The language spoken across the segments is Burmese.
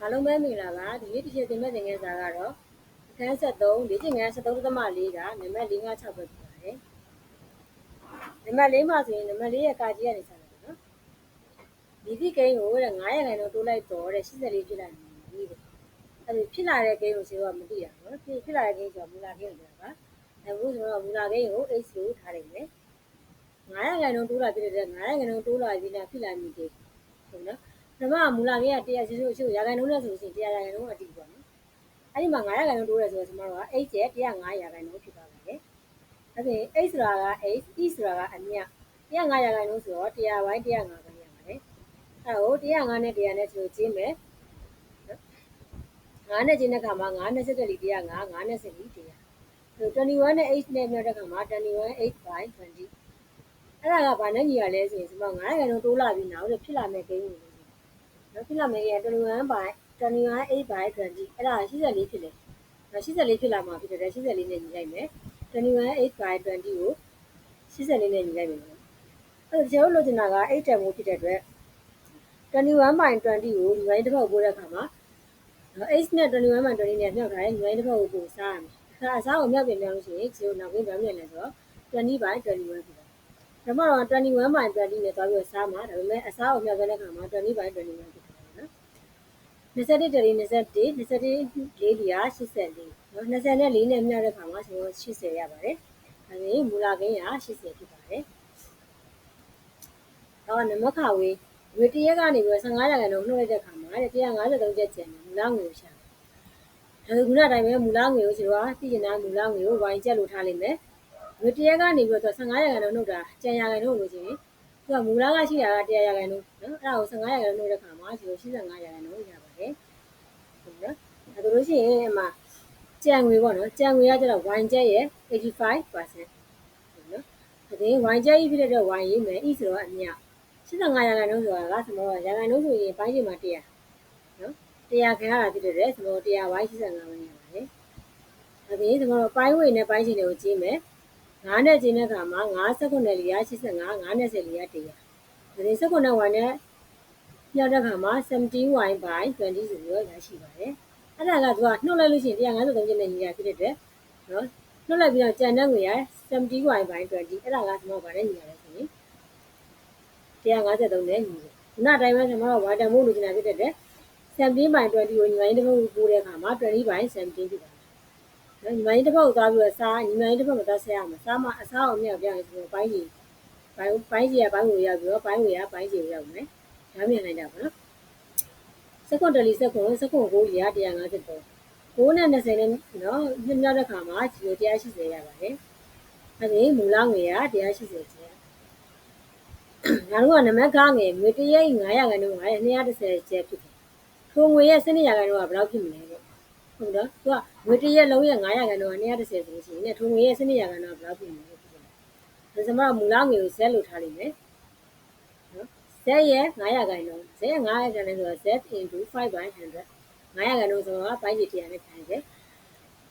အားလုံးပဲမင်္ဂလာပါဒီနေ့တစ်ချက်တင်မဲ့သင်ခန်းစာကတော့အခန်း73လေ့ကျင့်ခန်း73.4ကနံပါတ်456ပဲဖြစ်ပါတယ်နံပါတ်4မှာဆိုရင်နံပါတ်4ရဲ့ကာကြီးကနေဆက်တယ်နော်ဒီဒီကိန်းကိုတဲ့9ရက်ခိုင်တော့တိုးလိုက်တော့တဲ့84ဖြစ်လာပြီတဲ့အဲ့ဒီဖြစ်လာတဲ့ကိန်းကိုရှင်ကမသိရဘူးနော်ဖြစ်ဖြစ်လာတဲ့ကိန်းဆိုတော့မူလာကိန်းကိုပြောတာပါအခုဆိုတော့မူလာကိန်းကို x လို့ထားလိုက်မယ်9ရက်ခိုင်တော့တိုးလာဖြစ်တဲ့9ရက်ခိုင်တော့တိုးလာပြီးလားဖြစ်လာမည်ကိန်းဟုတ်နော် ဓမ္မမူလာကိန်းက100ရှိရှိရာခိုင်နှုန်းနဲ့ဆိုရင်100ရာခိုင်နှုန်းအတိပေါ့နော်အဲ့ဒီမှာ900ရာခိုင်နှုန်းတိုးတယ်ဆိုတော့ကျွန်တော်တို့က h ကျ105ရာခိုင်နှုန်းဖြစ်သွားပါတယ်။အဲ့ဒီ h ဆိုတာက h e ဆိုတာကအမြ105ရာခိုင်နှုန်းဆိုတော့100ပိုင်း105ပိုင်းရပါတယ်။အဲ့တော့105နဲ့100နဲ့ဆိုကျင်းမယ်။9နဲ့ကျင်းတဲ့ခါမှာ9နဲ့ဆက်တဲ့လီ105 9နဲ့ဆက်လီ100။21နဲ့8နဲ့မြောက်တဲ့ခါမှာ21 8 by 20အဲ့ဒါကဘာနဲ့ညီရလဲဆိုရင်ဒီမှာ900ရာခိုင်နှုန်းတိုးလာပြီးနောက်ဖြစ်လာမယ့်ကိန်းကိုနော် ဖြစ်လာမယ့်ကိန်းက21 by 21 8 by 20အဲ့ဒါ84ဖြစ်တယ်။84ဖြစ်လာမှာဖြစ်တယ်84နဲ့ညီလိုက်မယ်။21 8 by 20ကို84နဲ့ညီလိုက်မယ်။အဲ့တော့ကျွန်တော်တို့လိုချင်တာက8တန်မိုးဖြစ်တဲ့အတွက်21 by 20ကိုညီလိုက်တစ်ဖက်ပို့တဲ့အခါမှာ8နဲ့21 by 20နဲ့မြောက်ထားရင်ညီလိုက်တစ်ဖက်ကိုပို့စားရမယ်။အဲ့ဒါအစားကိုမြောက်ပြင်မြောက်လို့ရှိရင်ကျွန်တော်နောက်ပြီးဗမ်းမြန်လဲဆိုတော့20 by 21ဖြစ်တယ်။ဒါမှတော့21 by 20နဲ့သွားပြီးစားမှာဒါပေမဲ့အစားကိုမြောက်တဲ့အခါမှာ20 by 21ဖြစ်တယ်နော်။ 21တရီ21 21လေးလီယာ84နော်24နဲ့4နဲ့မြောက်တဲ့ခါမှာကျွန်တော်80ရပါတယ်။ဒါပြင်မူလာကိန်းက80ဖြစ်ပါတယ်။တော့နမခဝေးဝေတရက်ကနေပြီး15ရာခိုင်နှုန်းနှုတ်လိုက်တဲ့ခါမှာတဲ့153ချက်ကျန်တယ်မူလာငွေကိုရှာတယ်။ဒါကခုနအတိုင်းပဲမူလာငွေကိုကျွန်တော်ကသိကျင်တာမူလာငွေကိုဝိုင်းချက်လို့ထားလိုက်မယ်။ဝေတရက်ကနေပြီးတော့15ရာခိုင်နှုန်းနှုတ်တာကျန်ရာခိုင်နှုန်းလို့ချင်း သူကမူလာကရှိတာက100ရာခိုင်နှုန်းနော်အဲ့ဒါကို15ရာခိုင်နှုန်းနှုတ်တဲ့ခါမှာကျွန်တော်85ရာခိုင်နှုန်းရပါတယ်။ဟုတ်နော်။ဒါဆိုလို့ရှိရင်အမှကြံငွေပေါ့နော်ကြံငွေကကျတော့ wine ကျက်ရဲ့85%ဟုတ်နော်။ဒါပြင် wine ကျက်ကြီးဖြစ်တဲ့အတွက် wine ရေးမယ် e ဆိုတော့အမြ85ရာခိုင်နှုန်းဆိုတာကစမောရာခိုင်နှုန်းဆိုရင်ပိုင်းချိန်မှာ100နော်100ခံရတာဖြစ်တဲ့အတွက်စမော100 y 85ပဲရပါတယ်။ဒါပြင်စမောပိုင်းဝေနဲ့ပိုင်းချိန်တွေကိုကြည့်မယ် 9နဲ့ကျင်းတဲ့အခါမှာ9စက္ကွန်နဲ့လီယာ85 9နဲ့10လီယာ100ဒါပြင်စက္ကွန်နဲ့ y နဲ့ပြောက်တဲ့အခါမှာ 70y by 20ဆိုပြီးတော့ရရှိပါတယ်အဲ့ဒါကသူကနှုတ်လိုက်လို့ရှိရင်153ကျင်းနဲ့ညီရဖြစ်တဲ့အတွက်နော်နှုတ်လိုက်ပြီးတော့ကြံတဲ့ငွေရ 70y by 20အဲ့ဒါကကျွန်တော်ဗာနဲ့ညီရတယ်ဆိုရင်153နဲ့ညီတယ်ခုနအတိုင်းပဲကျွန်တော်က y တန်မို့လို့ကျင်တာဖြစ်တဲ့အတွက်17 by 20ကိုညီမရင်းတစ်ခုပို့တဲ့အခါမှာ20 by 17ဖြစ်ပါတယ် နော်ညီမကြီးတစ်ဖက်ကိုသွားပြီးတော့စားညီမကြီးတစ်ဖက်မှာသွားဆက်ရမှာစားမအစားအောင်မြောက်ပြရင်ဆိုတော့ပိုင်းကြီးပိုင်းပိုင်းကြီးကပိုင်းကိုရောက်ပြီးတော့ပိုင်းကိုရပိုင်းကြီးကိုရောက်မယ်ဒါမြင်နိုင်တာပါနော်စက္ကွန်တလီစက္ကွန်စက္ကွန်ကိုရ150ပေါ့9နဲ့20နဲ့နော်ညမြောက်တဲ့ခါမှာဂျီရို180ရပါတယ်အဲဒီမူလငွေရ180ကျန်ငါတို့ကနမကားငယ်ငွေတရိပ်900ခန်းတော့930ကျပ်ဖြစ်တယ်ထိုငွေရဲ့စနစ်ရခန်းတော့ဘယ်လောက်ဖြစ်မလဲပေါ့ဟုတ်တော့သူက ငွေတရက်လုံးရဲ့900ခန်းတော့230ဆိုလို့ရှိရင်ねထိုငွေရဲ့စနစ်ရခန်းတော့ဘယ်လောက်ဖြစ်မလဲဖြစ်တယ်ဒါဆိုမှမူလငွေကို Z လို့ထားလိုက်မယ်နော် Z ရဲ့900ခန်းတော့ Z ရဲ့900ခန်းလဲဆိုတော့ Z into 5 by 100 900ခန်းတော့ဆိုတော့ပိုင်းကြီး100နဲ့ခံတယ်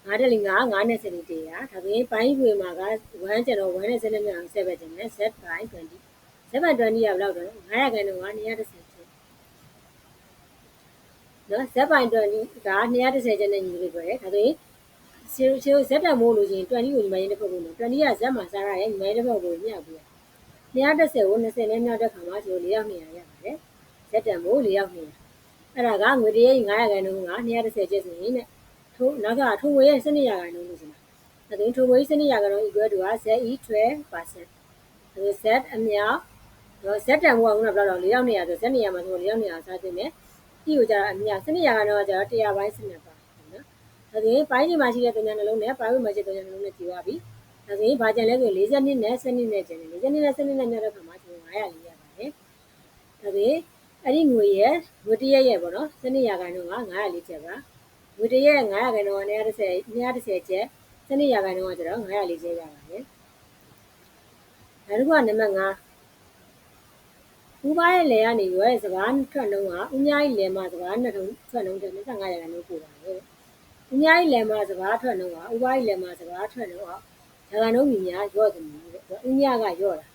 9တက်လီ9 9နဲ့စနစ်100ဒါပြင်ပိုင်းပွေမှာက1ကျန်တော့1နဲ့စနစ်မြောင်7ပဲကျန်တယ် Z by 20 Z by 20ရဘယ်လောက်တော့900ခန်းတော့230 နော် Z ပိုင်း20က230ကျက်နဲ့ညီလို့ပြောတယ်ဒါဆိုရင်ရှင်းရှင်း Z တန်မို့လို့ရှိရင်20ကိုညီမရင်းတစ်ဖက်ကိုနော်20က Z မှာစားရရဲ့ညီမရင်းတစ်ဖက်ကိုညှပ်ပြီး230ကို20နဲ့မြောက်တဲ့ခါမှာကျွန်တော်4ယောက်200ရပါတယ် Z တန်မို့4ယောက်200အဲ့ဒါကငွေတရေ900ခန်းလုံးက230ကျက်ဆိုရင်နဲ့ထိုးနောက်ကထိုးငွေရဲ့12ရာခိုင်နှုန်းလို့ဆိုတာအဲဒါထိုးငွေ12ရာခိုင်နှုန်း equal to ZE 12%အဲ Z အမြောက်တော့ Z တန်မို့ကခုနဘယ်လောက်တော့4ယောက်200ဆို Z နေရာမှာဆို4ယောက်200စားသိမယ် ဒီကိုကြာအမြစနစ်ရာကတော့ကျတော့100ပိုင်းစနစ်ပါနော်။ဒါဆိုရင်ပိုင်းဒီမှာရှိတဲ့တုံညာနှလုံးနဲ့ပိုင်းဝေမှာရှိတဲ့တုံညာနှလုံးနဲ့ကြည့်သွားပြီ။ဒါဆိုရင်ဘာကြံလဲဆို40နှစ်နဲ့7နှစ်နဲ့ကျန်တယ်40နှစ်နဲ့7နှစ်နဲ့ညတဲ့ခါမှာကျွန်တော်900လေးရပါတယ်။ဒါဆိုရင်အဲ့ဒီငွေရဲ့ငွေတရက်ရဲ့ပေါ့နော်စနစ်ရာခိုင်နှုန်းက900လေးချက်ပါ။ငွေတရက်900ခိုင်နှုန်းက130 130ချက်စနစ်ရာခိုင်နှုန်းကကျတော့900လေးချက်ရပါတယ်။နောက်တစ်ခုကနံပါတ်5 ဦးပါရဲ့လေကနေရွယ်စကားထွက်နှုံးကဦးများကြီးလေမှာစကားနှစ်ထုံးထွက်နှုံးတဲ့25ရာခိုင်နှုန်းပို့ပါတယ်။ဦးများကြီးလေမှာစကားထွက်နှုံးကဦးပါကြီးလေမှာစကားထွက်နှုံးကရာခိုင်နှုန်းကြီးများရော့တယ်တဲ့။ဦးများကရော့တာ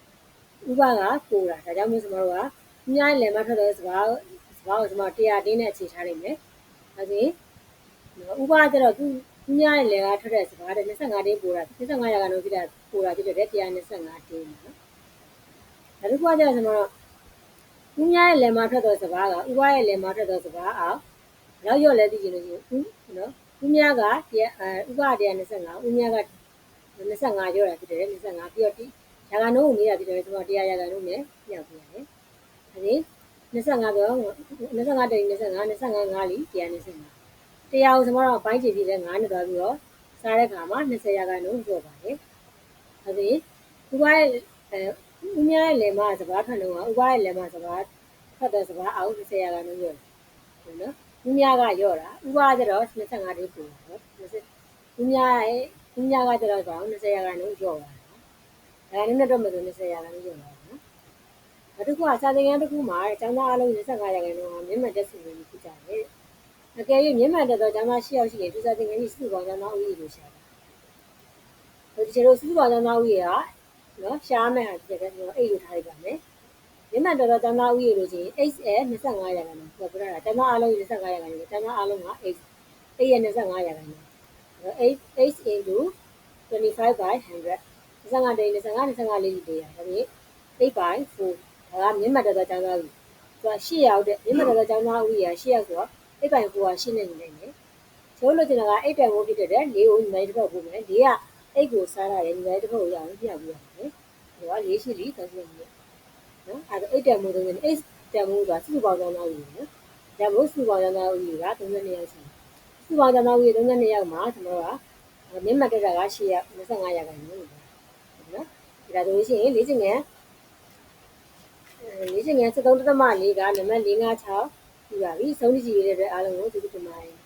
။ဦးပါကပိုတာဒါကြောင့်မို့ကျွန်တော်တို့ကဦးများကြီးလေမှာထွက်တဲ့စကားစဘာလို့ဒီမှာ100တင်းနဲ့အခြေထားနိုင်မယ်ဒါဆိုရင်ဥပကျတော့သူသူများရဲ့လေကထွက်တဲ့စကားတဲ့25တင်းပို့တာ25ရာခိုင်နှုန်းဖြစ်တဲ့ပို့တာဖြစ်တဲ့125တင်းနော် ဒါတစ်ခုကကျတော့ကျွန်တော်သူများရဲ့လေမှာထွက်တဲ့စကားကဥပရဲ့လေမှာထွက်တဲ့စကားအောင်လောက်ရော့လဲသိချင်လို့ရှိရင်ဥနော်ဥများကတရားဥပ125ဥများက25ရောတာဖြစ်တယ်25ပြီးတော့ဒီရာခိုင်နှုန်းကိုမေးတာဖြစ်တယ်ကျွန်တော်100ရာခိုင်နှုန်းနဲ့ပြောက်ပြရတယ်။ဒါ25ပြော25တိန်25 25 5လီ125တရားကိုကျွန်တော်တို့ဘိုင်းချီပြည့်တဲ့9နဲ့သွားပြီးတော့စားတဲ့ခါမှာ20ရာခိုင်နှုန်းပြောပါတယ်။ဒါဆိုဥပရဲ့ အဲဥများရဲ့လယ်မစဘာထွက်လုံးကဥပရဲ့လယ်မစဘာထွက်တဲ့စဘာအောက်20ရာခိုင်နှုန်းပြောတယ်နော်။ဥများကရော့တာဥပကကျတော့25တိန်ပို့တာနော်။ဥများရဲ့ဥများကကျတော့20ရာခိုင်နှုန်းကျော်ပါတယ်။ဒါနဲ့တော့မဆို20ရာခိုင်နှုန်းကျော်ပါတယ်နော်။နောက်တစ်ခုကစာသင်ခန်းတစ်ခုမှာကျောင်းသားအလုံး25ရာခိုင်နှုန်းကမျက်မှန်တက်စုလို့ဖြစ်ကြတယ်။အကယ်၍မျက်မှန်တက်တော့ကျောင်းသား10ယောက်ရှိရင်သူစာသင်ခန်းကြီးစုပေါင်းကျောင်းသားဦးရေလို့ရှာတယ်။ဒီကျတော့စုပေါင်းကျောင်းသားဦးရေက နော်ရှားမယ်ဟာဒီကကျွန်တော်အိတ်လို့ထားလိုက်ပါမယ်။မျက်မှန်တက်တော့ကျောင်းသားဦးရေလို့ချင်း XL 25ရာခိုင်နှုန်းပြောပြတာကျောင်းသားအလုံး25ရာခိုင်နှုန်းကျောင်းသားအလုံးက8 8ရဲ့25ရာခိုင်နှုန်း8 8 into 25 by 100 25တိန်25 25လေးတွေရဒါပြင်8 by 4ဒါကမြင့်မတ်တဲ့ကျောင်းသားဦးသူက8ရောက်တဲ့မြင့်မတ်တဲ့ကျောင်းသားဦးကြီးက8ရောက်ဆိုတော့8 by 4က8နဲ့ညီနေတယ်ကျိုးလို့ကျင်တာက8တန်ဖို့ဖြစ်တဲ့4ကိုညီမလေးတစ်ပတ်ပို့မယ်4က8ကိုစားရတယ်ညီမလေးတစ်ပတ်ကိုရအောင်ပြပြ ရတယ်ဟိုက4ရှိလီ30မိနစ်နော်အဲဒါ8တန်မို့သုံးနေ8တန်မို့ဆိုတာစုစုပေါင်းကျောင်းသားဦးကြီးနော်ဒါမို့စုစုပေါင်းကျောင်းသားဦးကြီးက32ယောက်ရှိတယ်စုစုပေါင်းကျောင်းသားဦးကြီး32ယောက်မှာကျွန်တော်ကမြင့်မတ်တဲ့က8ရက်25ရာခိုင်နှုန်းနော်ဒါဆိုလို့ရှိရင်လေ့ကျင့်ငန်းလေ့ကျင့်ငန်း73.4ကနံပါတ်456ပြပါပြီဆုံးဖြတ်ကြည့်ရတဲ့အတွက်အားလုံးကိုကျေးဇူးတင်ပါတယ်